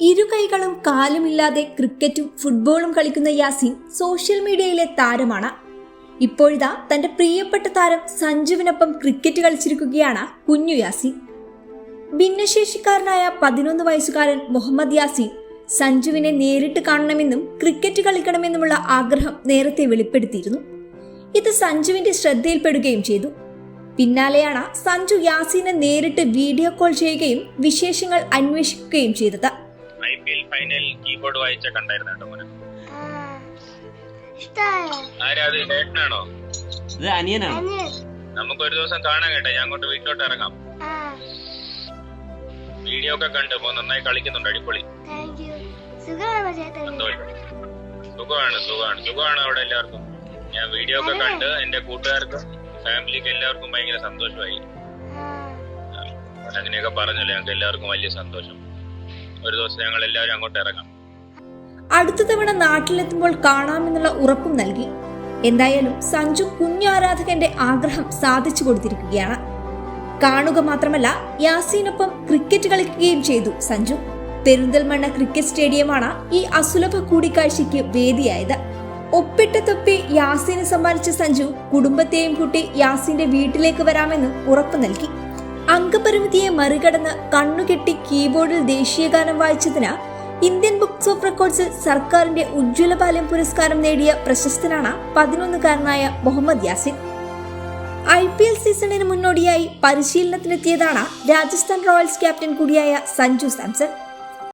ഇരു കൈകളും കാലുമില്ലാതെ ക്രിക്കറ്റും ഫുട്ബോളും കളിക്കുന്ന യാസിൻ സോഷ്യൽ മീഡിയയിലെ താരമാണ്. ഇപ്പോഴിതാ തന്റെ പ്രിയപ്പെട്ട താരം സഞ്ജുവിനൊപ്പം ക്രിക്കറ്റ് കളിച്ചിരിക്കുകയാണ് കുഞ്ഞു യാസിൻ. ഭിന്നശേഷിക്കാരനായ പതിനൊന്ന് വയസ്സുകാരൻ മുഹമ്മദ് യാസിൻ സഞ്ജുവിനെ നേരിട്ട് കാണണമെന്നും ക്രിക്കറ്റ് കളിക്കണമെന്നുമുള്ള ആഗ്രഹം നേരത്തെ വെളിപ്പെടുത്തിയിരുന്നു. ഇത് സഞ്ജുവിന്റെ ശ്രദ്ധയിൽപ്പെടുകയും ചെയ്തു. പിന്നാലെയാണ് സഞ്ജു യാസിനെ നേരിട്ട് വീഡിയോ കോൾ ചെയ്യുകയും വിശേഷങ്ങൾ അന്വേഷിക്കുകയും ചെയ്തത്. I P L final keyboard വായിച്ച കണ്ടായിരുന്നു ഇത് അനിയനാണ്? നമുക്ക് ഒരു ദിവസം കാണാൻ കേട്ടെ. ഞാൻ അങ്ങോട്ട് വീട്ടിലോട്ട് ഇറങ്ങാം. ആ. വീഡിയോ ഒക്കെ കണ്ട് നന്നായി കളിക്കുന്നുണ്ട് അടിപൊളി. സുഖമാണോ സുഖമാണ് സുഖമാണ്. അവിടെ എല്ലാവർക്കും? ഞാൻ വീഡിയോ ഒക്കെ കണ്ട് എന്റെ കൂട്ടുകാർക്കും ഫാമിലിക്ക് എല്ലാവർക്കും ഭയങ്കര സന്തോഷമായി. ആ. അങ്ങനെയൊക്കെ പറഞ്ഞല്ലോ ഞങ്ങൾക്ക് എല്ലാവർക്കും വലിയ സന്തോഷം. ഒരു ദിവസം ഞങ്ങൾ എല്ലാവരും അങ്ങോട്ട് ഇറങ്ങാം. അടുത്ത തവണ നാട്ടിലെത്തുമ്പോൾ കാണാമെന്നുള്ള ഉറപ്പും നൽകി. എന്തായാലും സഞ്ജു കുഞ്ഞാരാധകന്റെ ആഗ്രഹം സാധിച്ചു കൊടുത്തിരിക്കുകയാണ്. കാണുക മാത്രമല്ല യാസീനൊപ്പം ക്രിക്കറ്റ് കളിക്കുകയും ചെയ്തു സഞ്ജു. പെരിന്തൽമണ്ണ ക്രിക്കറ്റ് സ്റ്റേഡിയമാണ് ഈ അസുലഭ കൂടിക്കാഴ്ചയ്ക്ക് വേദിയായത്. ഒപ്പിട്ട തൊപ്പി യാസീന് സമ്മാനിച്ച സഞ്ജു കുടുംബത്തെയും കൂട്ടി യാസീന്റെ വീട്ടിലേക്ക് വരാമെന്നും ഉറപ്പു നൽകി. അംഗപരിമിതിയെ മറികടന്ന് കണ്ണുകെട്ടി കീബോർഡിൽ ദേശീയഗാനം വായിച്ചതിന് ഇന്ത്യൻ ബുക്സ് ഓഫ് റെക്കോർഡ്സിൽ സർക്കാരിന്റെ ഉജ്ജ്വല ബാല്യം പുരസ്കാരം നേടിയ പ്രശസ്തനാണ് പതിനൊന്നുകാരനായ Muhammad Yasin. I P L സീസണിന് മുന്നോടിയായി പരിശീലനത്തിനെത്തിയതാണ് രാജസ്ഥാൻ റോയൽസ് ക്യാപ്റ്റൻ കൂടിയായ സഞ്ജു സാംസൺ.